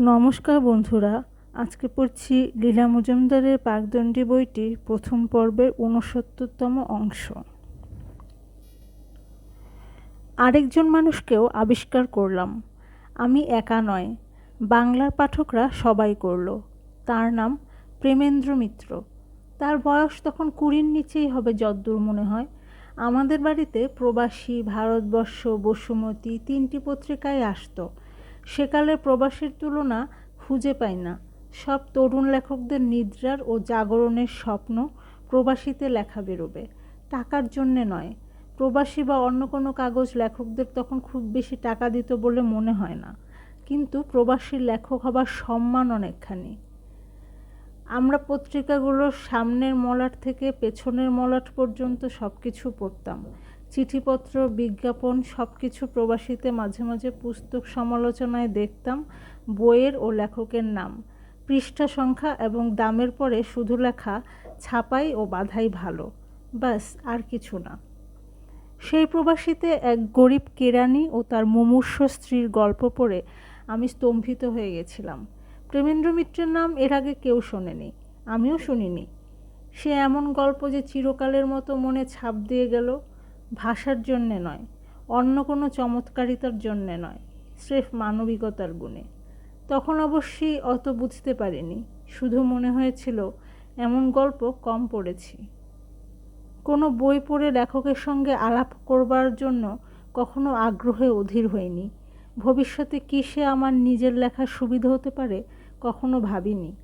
নমস্কার বন্ধুরা, আজকে পড়ছি লীলা মজুমদারের পাকদণ্ডী বইটি প্রথম পর্বের ঊনসত্তরতম অংশ। আরেকজন মানুষকেও আবিষ্কার করলাম। আমি একা নয়, বাংলার পাঠকরা সবাই করল। তার নাম প্রেমেন্দ্র মিত্র। তার বয়স তখন কুড়ির নিচেই হবে যদ্দূর মনে হয়। আমাদের বাড়িতে প্রবাসী, ভারতবর্ষ, বসুমতী তিনটি পত্রিকায় আসতো। সেকালের প্রবাসের তুলনা খুঁজে পাই না। সব তরুণ লেখকদের নিদ্রার ও জাগরণের স্বপ্ন প্রবাসীতে লেখা বেরোবে। টাকার জন্যে নয়। প্রবাসী বা অন্য কোনো কাগজ লেখকদের তখন খুব বেশি টাকা দিত বলে মনে হয় না। কিন্তু প্রবাসীর লেখক হবার সম্মান অনেকখানি। আমরা পত্রিকাগুলোর সামনের মলাট থেকে পেছনের মলাট পর্যন্ত সব কিছু পড়তাম। চিঠিপত্র, বিজ্ঞাপন সব কিছু প্রবাসীতে মাঝে মাঝে পুস্তক সমালোচনায় দেখতাম বইয়ের ও লেখকের নাম। পৃষ্ঠা সংখ্যা এবং দামের পরে শুধু লেখা, ছাপাই ও বাধাই ভালো। ব্যাস, আর কিছু না। সেই প্রবাসীতে এক গরিব কেরানি ও তার মুমূর্ষ স্ত্রীর গল্প পড়ে আমি স্তম্ভিত হয়ে গেছিলাম। প্রেমেন্দ্র মিত্রের নাম এর আগে কেউ শোনেনি, আমিও শুনিনি। সে এমন গল্প যে চিরকালের মতো মনে ছাপ দিয়ে গেল। ভাষার জন্যে নয়, অন্য কোনো চমৎকারিতার জন্যে নয়, স্রেফ মানবিকতার গুণে। তখন অবশ্যই অত বুঝতে পারিনি, শুধু মনে হয়েছিল, এমন গল্প কম পড়েছি। কোনো বই পড়ে লেখকের সঙ্গে আলাপ করবার জন্য কখনো আগ্রহে অধীর হইনি। ভবিষ্যতে কী সে আমার নিজের লেখার সুবিধা হতে পারে কখনো ভাবিনি।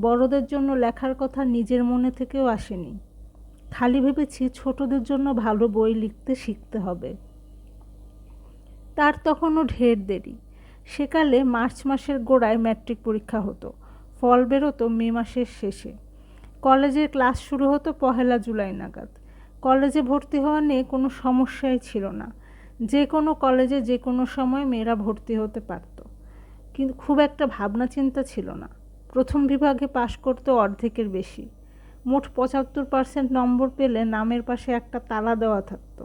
বড়দের জন্য লেখার কথা নিজের মনে থেকেও আসেনি। খালি ভেবেছি ছোটদের জন্য ভালো বই লিখতে শিখতে হবে। তার তখনও ঢের দেরি। সেকালে মার্চ মাসের গোড়ায় ম্যাট্রিক পরীক্ষা হতো। ফল বেরোতো মে মাসের শেষে। কলেজের ক্লাস শুরু হতো পহেলা জুলাই নাগাদ। কলেজে ভর্তি হওয়া নিয়ে কোনো সমস্যাই ছিল না। যে কোনো কলেজে যে কোনো সময় মেয়েরা ভর্তি হতে পারত। কিন্তু খুব একটা ভাবনা চিন্তা ছিল না। প্রথম বিভাগে পাশ করতো অর্ধেকের বেশি। মোট পঁচাত্তর পার্সেন্ট নম্বর পেলে নামের পাশে একটা তালা দেওয়া থাকতো।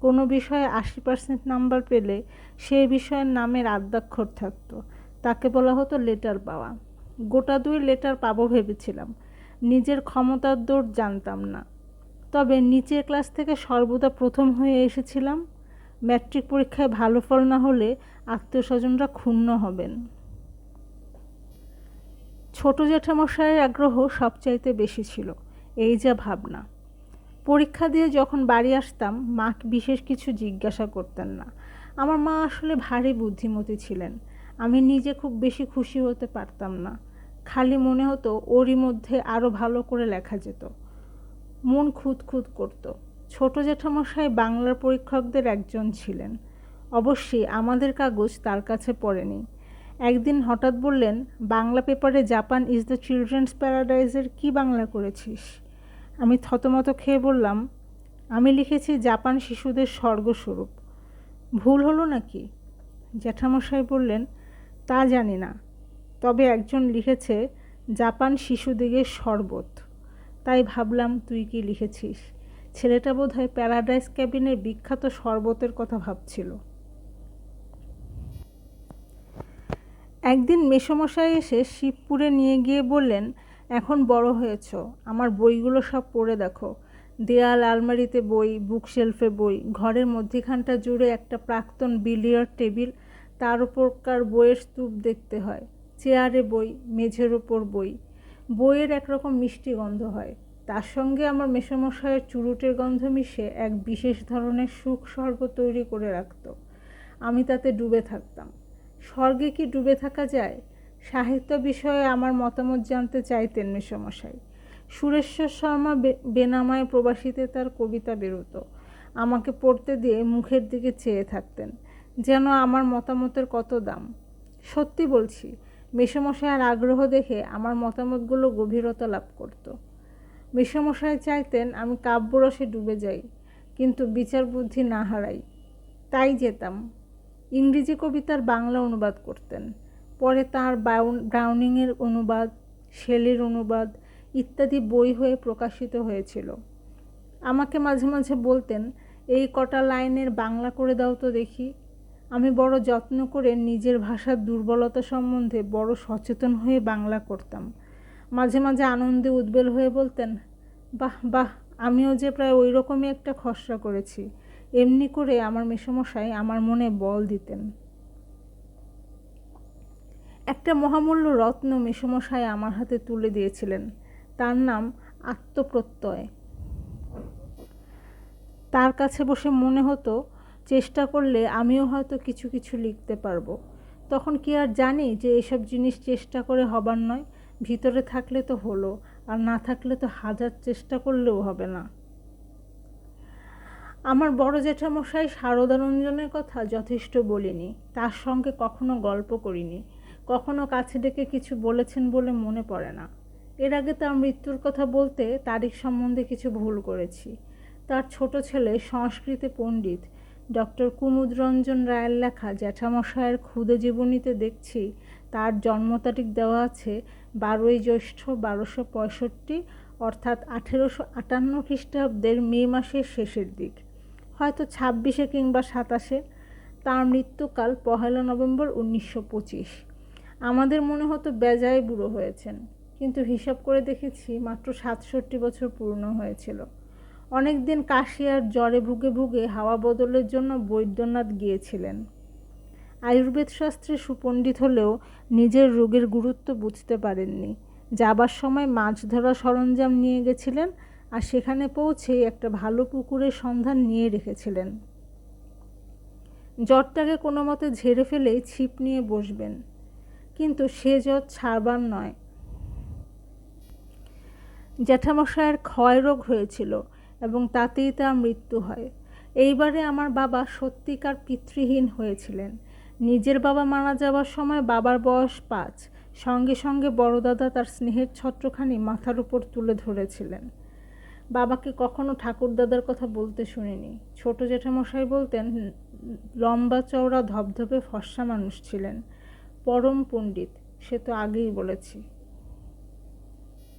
কোনো বিষয়ে আশি পার্সেন্ট নাম্বার পেলে সেই বিষয়ের নামের আদ্যাক্ষর থাকতো। তাকে বলা হতো লেটার পাওয়া। গোটা দুই লেটার পাবো ভেবেছিলাম। নিজের ক্ষমতার দৌড় জানতাম না। তবে নিচের ক্লাস থেকে সর্বদা প্রথম হয়ে এসেছিলাম। ম্যাট্রিক পরীক্ষায় ভালো ফল না হলে আত্মীয় স্বজনরা ক্ষুণ্ণ হবেন। ছোট জ্যাঠামশাইয়ের আগ্রহ সবচাইতে বেশি ছিল। এই যা ভাবনা। পরীক্ষা দিয়ে যখন বাড়ি আসতাম, মা বিশেষ কিছু জিজ্ঞাসা করতেন না। আমার মা আসলে ভারী বুদ্ধিমতী ছিলেন। আমি নিজে খুব বেশি খুশি হতে পারতাম না। খালি মনে হতো ওরই মধ্যে আরও ভালো করে লেখা যেত। মন খুঁত খুঁত করত। ছোট জ্যাঠামশাই বাংলার পরীক্ষকদের একজন ছিলেন। অবশ্যই আমাদের কাগজ তার কাছে পড়েনি। একদিন হঠাৎ বললেন, বাংলা পেপারে জাপান ইজ দ্য চিলড্রেন্স প্যারাডাইজের কি বাংলা করেছিস? আমি থতমত খেয়ে বললাম, আমি লিখেছি জাপান শিশুদের স্বর্গস্বরূপ। ভুল হলো নাকি? জ্যাঠামশাই বললেন, তা জানি না। তবে একজন লিখেছে, জাপান শিশুদিগের শরবত তাই ভাবলাম, তুই কি লিখেছিস? ছেলেটা বোধ হয় প্যারাডাইস ক্যাবিনের বিখ্যাত শরবতের কথা ভাবছিল। একদিন মেসমশাই এসে শিবপুরে নিয়ে গিয়ে বললেন, এখন বড় হয়েছ, আমার বইগুলো সব পড়ে দেখো। দেয়াল, আলমারিতে বই, বুকশেলফে বই, ঘরের মধ্যেখানটা জুড়ে একটা প্রাক্তন বিলিয়ার্ড টেবিল, তার উপরকার বইয়ের স্তূপ দেখতে হয়। চেয়ারে বই, মেঝের ওপর বই। বইয়ের একরকম মিষ্টি গন্ধ হয়। তার সঙ্গে আমার মেসমশাইয়ের চুরুটের গন্ধ মিশে এক বিশেষ ধরনের সুখ স্বর্গ তৈরি করে রাখত। আমি তাতে ডুবে থাকতাম। স্বর্গে কি ডুবে থাকা যায়? সাহিত্য বিষয়ে আমার মতামত জানতে চাইতেন মেসমশাই। সুরেশ্বর শর্মা বেনামায় প্রবাসীতে তার কবিতা বেরোতো। আমাকে পড়তে দিয়ে মুখের দিকে চেয়ে থাকতেন। যেন আমার মতামতের কত দাম? সত্যি বলছি মেসমশাইয়ের আগ্রহ দেখে আমার মতামতগুলো গভীরতা লাভ করত। মেসমশাই চাইতেন আমি কাব্যরসে ডুবে যাই, কিন্তু বিচার বুদ্ধি না হারাই। তাই যেতাম। ইংরেজি কবিতার বাংলা অনুবাদ করতেন। পরে তার ব্রাউনিংয়ের অনুবাদ, শেলের অনুবাদ ইত্যাদি বই হয়ে প্রকাশিত হয়েছিল। আমাকে মাঝে মাঝে বলতেন, এই কটা লাইনের বাংলা করে দাও তো দেখি। আমি বড় যত্ন করে নিজের ভাষার দুর্বলতা সম্বন্ধে বড় সচেতন হয়ে বাংলা করতাম। মাঝে মাঝে আনন্দে উদ্বেল হয়ে বলতেন, বাহ বাহ, আমিও যে প্রায় ওই রকমই একটা খসড়া করেছি। এমনি করে আমার মেসমশাই আমার মনে বল দিতেন। একটা মহামূল্য রত্ন মেসমশাই আমার হাতে তুলে দিয়েছিলেন। তার নাম আত্মপ্রত্যয়। তার কাছে বসে মনে হতো, চেষ্টা করলে আমিও হয়তো কিছু কিছু লিখতে পারব। তখন কি আর জানি যে এসব জিনিস চেষ্টা করে হবার নয়, ভিতরে থাকলে তো হলো, আর না থাকলে তো হাজার চেষ্টা করলেও হবে না। আমার বড় জ্যাঠামশাই শারদারঞ্জনের কথা যথেষ্ট বলিনি। তার সঙ্গে কখনো গল্প করিনি। কখনো কাছে ডেকে কিছু বলেছেন বলে মনে পড়ে না। এর আগে তার মৃত্যুর কথা বলতে তারিখ সম্বন্ধে কিছু ভুল করেছি। তার ছোট ছেলে সংস্কৃতে পণ্ডিত। ডক্টর কুমুদরঞ্জন রায়ের লেখা জ্যাঠামশায়ের ক্ষুদে জীবনীতে দেখছি। তার জন্ম তারিখ দেওয়া আছে বারোই জ্যৈষ্ঠ বারোশো পঁয়ষট্টি, অর্থাৎ আঠেরোশো আটান্ন খ্রিস্টাব্দের মে মাসের শেষের দিক। হয়তো ছাব্বিশে কিংবা সাতাশে। তার মৃত্যুকাল পহেলা নভেম্বর উনিশশো পঁচিশ। আমাদের মনে হতো বেজায় বুড়ো হয়েছেন, কিন্তু হিসাব করে দেখেছি মাত্র সাতষট্টি বছর পূর্ণ হয়েছিল। অনেক দিন কাশি আর জ্বরে ভুগে ভুগে হাওয়া বদলের জন্য বৈদ্যনাথ গিয়েছিলেন। আয়ুর্বেদ শাস্ত্রে সুপণ্ডিত হলেও নিজের রোগের গুরুত্ব বুঝতে পারেননি। যাবার সময় মাছ ধরা সরঞ্জাম নিয়ে গেছিলেন আর সেখানে পৌঁছেই একটা ভালো পুকুরের সন্ধান নিয়ে রেখেছিলেন। জ্বরটাকে কোনো মতে ঝেড়ে ফেলেই ছিপ নিয়ে বসবেন, কিন্তু সে জ্বর ছাড়বার নয়। জ্যাঠামশায়ের ক্ষয় রোগ হয়েছিল এবং তাতেই তার মৃত্যু হয়। এইবারে আমার বাবা সত্যিকার পিতৃহীন হয়েছিলেন। নিজের বাবা মারা যাওয়ার সময় বাবার বয়স পাঁচ। সঙ্গে সঙ্গে বড়দাদা তার স্নেহের ছত্রখানি মাথার উপর তুলে ধরেছিলেন। বাবাকে কখনো ঠাকুরদাদার কথা বলতে শুনিনি। ছোট জেঠামশাই বলতেন, লম্বা চওড়া ধবধবে ফর্সা মানুষ ছিলেন। পরম পণ্ডিত, সে তো আগেই বলেছি।